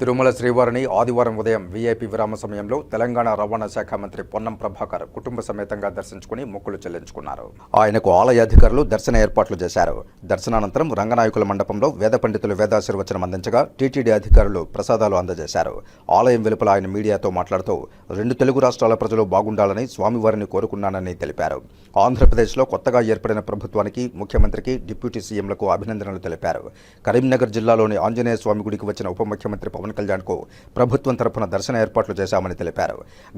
తిరుమల శ్రీవారిని ఆదివారం ఉదయం వీఐపీ విరామ సమయంలో తెలంగాణ రవాణా శాఖ మంత్రి పొన్నం ప్రభాకర్ కుటుంబ సమేతంగా దర్శించుకుని మొక్కులు చెల్లించుకున్నారు. ఆయనకు ఆలయ అధికారులు దర్శన ఏర్పాట్లు చేశారు. దర్శనానంతరం రంగనాయకుల మండపంలో వేద పండితులు వేదాశీర్వచనం అందించగా టీటీడీ అధికారులు ప్రసాదాలు అందజేశారు. ఆలయం వెలుపల ఆయన మీడియాతో మాట్లాడుతూ రెండు తెలుగు రాష్ట్రాల ప్రజలు బాగుండాలని స్వామివారిని కోరుకున్నానని తెలిపారు. ఆంధ్రప్రదేశ్లో కొత్తగా ఏర్పడిన ప్రభుత్వానికి ముఖ్యమంత్రికి డిప్యూటీ సీఎంలకు అభినందనలు తెలిపారు. కరీంనగర్ జిల్లాలోని ఆంజనేయ స్వామి గుడికి వచ్చిన ఉప ముఖ్యమంత్రి పవన్ కళ్యాణ్కు ప్రభుత్వం తరఫున దర్శన ఏర్పాట్లు చేశామని తెలిపారు.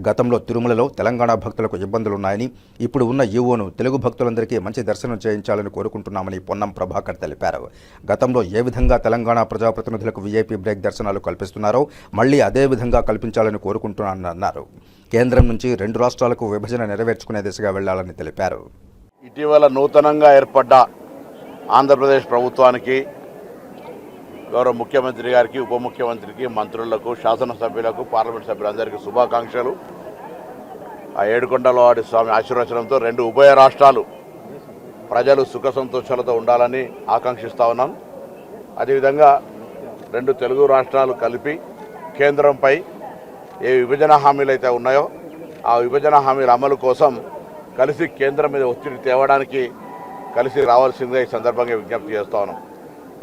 గతంలో తిరుమలలో తెలంగాణ భక్తులకు ఇబ్బందులున్నాయని ఇప్పుడు ఉన్న ఈవోను తెలుగు భక్తులందరికీ మంచి దర్శనం చేయించాలని కోరుకుంటున్నామని పొన్నం ప్రభాకర్ తెలిపారు. గతంలో ఏ విధంగా తెలంగాణ ప్రజాప్రతినిధులకు వీఐపీ బ్రేక్ దర్శనాలు కల్పిస్తున్నారో మళ్ళీ అదే విధంగా కల్పించాలని కోరుకుంటున్నానన్నారు కేంద్రం నుంచి రెండు రాష్ట్రాలకు విభజన నెరవేర్చుకునే దిశగా వెళ్ళాలని తెలిపారు. ఇటీవల నూతనంగా ఏర్పడ్డ ఆంధ్రప్రదేశ్ ప్రభుత్వానికి గౌరవ ముఖ్యమంత్రి గారికి ఉప ముఖ్యమంత్రికి మంత్రులకు శాసనసభ్యులకు పార్లమెంట్ సభ్యులందరికీ శుభాకాంక్షలు. ఆ ఏడుకొండలవాడి స్వామి ఆశీర్వచనంతో రెండు ఉభయ రాష్ట్రాలు ప్రజలు సుఖ సంతోషాలతో ఉండాలని ఆకాంక్షిస్తా ఉన్నాం. అదేవిధంగా రెండు తెలుగు రాష్ట్రాలు కలిపి కేంద్రంపై ఏ విభజన హామీలు అయితే ఉన్నాయో ఆ విభజన హామీల అమలు కోసం కలిసి కేంద్రం మీద ఒత్తిడి తేవడానికి కలిసి రావాల్సిందే ఈ సందర్భంగా విజ్ఞప్తి చేస్తా ఉన్నాం.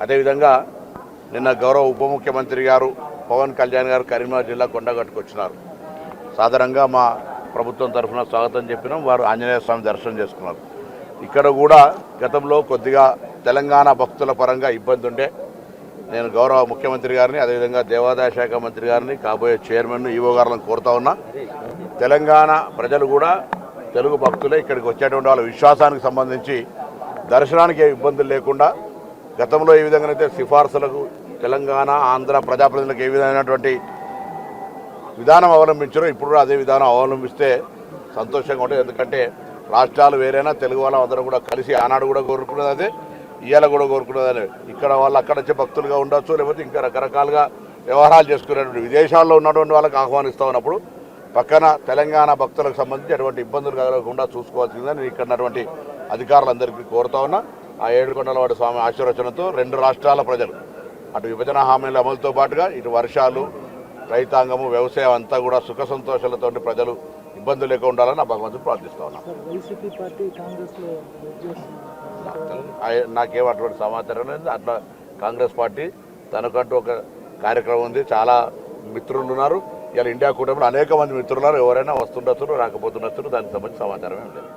అదేవిధంగా నిన్న గౌరవ ఉప ముఖ్యమంత్రి గారు పవన్ కళ్యాణ్ గారు కరీంనగర్ జిల్లా కొండగట్టుకు వచ్చినారు. సాధారణంగా మా ప్రభుత్వం తరఫున స్వాగతం చెప్పినాం వారు ఆంజనేయ స్వామి దర్శనం చేసుకున్నారు. ఇక్కడ కూడా గతంలో కొద్దిగా తెలంగాణ భక్తుల పరంగా ఇబ్బంది ఉండే నేను గౌరవ ముఖ్యమంత్రి గారిని అదేవిధంగా దేవాదాయ శాఖ మంత్రి గారిని కాబోయే చైర్మన్ ఈవో గారిని కోరుతా ఉన్నా. తెలంగాణ ప్రజలు కూడా తెలుగు భక్తులే ఇక్కడికి వచ్చేటువంటి వాళ్ళ విశ్వాసానికి సంబంధించి దర్శనానికి ఏ ఇబ్బందులు లేకుండా గతంలో ఏ విధంగానైతే సిఫార్సులకు తెలంగాణ ఆంధ్ర ప్రజాప్రతినిధులకు ఏ విధమైనటువంటి విధానం అవలంబించారో ఇప్పుడు కూడా అదే విధానం అవలంబిస్తే సంతోషంగా ఉంటుంది. ఎందుకంటే రాష్ట్రాలు వేరైనా తెలుగు వాళ్ళం అందరూ కూడా కలిసి ఆనాడు కూడా కోరుకునేది అదే ఇవాళ కూడా కోరుకునేదని ఇక్కడ వాళ్ళు అక్కడ వచ్చే భక్తులుగా ఉండొచ్చు లేకపోతే ఇంకా రకరకాలుగా వ్యవహారాలు చేసుకునేటువంటి విదేశాల్లో ఉన్నటువంటి వాళ్ళకి ఆహ్వానిస్తూ ఉన్నప్పుడు పక్కన తెలంగాణ భక్తులకు సంబంధించి అటువంటి ఇబ్బందులు కలగకుండా చూసుకోవాల్సిందని ఇక్కడ ఉన్నటువంటి అధికారులందరికీ కోరుతా ఉన్నా. ఆ ఏడుకొండలవాడి స్వామి ఆశీర్వచనంతో రెండు రాష్ట్రాల ప్రజలు అటు విభజన హామీల అమలుతో పాటుగా ఇటు వర్షాలు రైతాంగము వ్యవసాయం అంతా కూడా సుఖ సంతోషాలతో ప్రజలు ఇబ్బందులు లేకుండా ఉండాలని ఆ భగవంతుడు ప్రార్థిస్తా ఉన్నాను నాకేం అటువంటి సమాచారం లేదు. అట్లా కాంగ్రెస్ పార్టీ తనకంటూ ఒక కార్యక్రమం ఉంది. చాలా మిత్రులు ఉన్నారు. ఇలా ఇండియా కూటమిలో అనేక మంది మిత్రులు ఉన్నారు. ఎవరైనా వస్తుండొచ్చు రాకపోతుండొచ్చు దానికి సంబంధించి సమాచారం ఏం లేదు.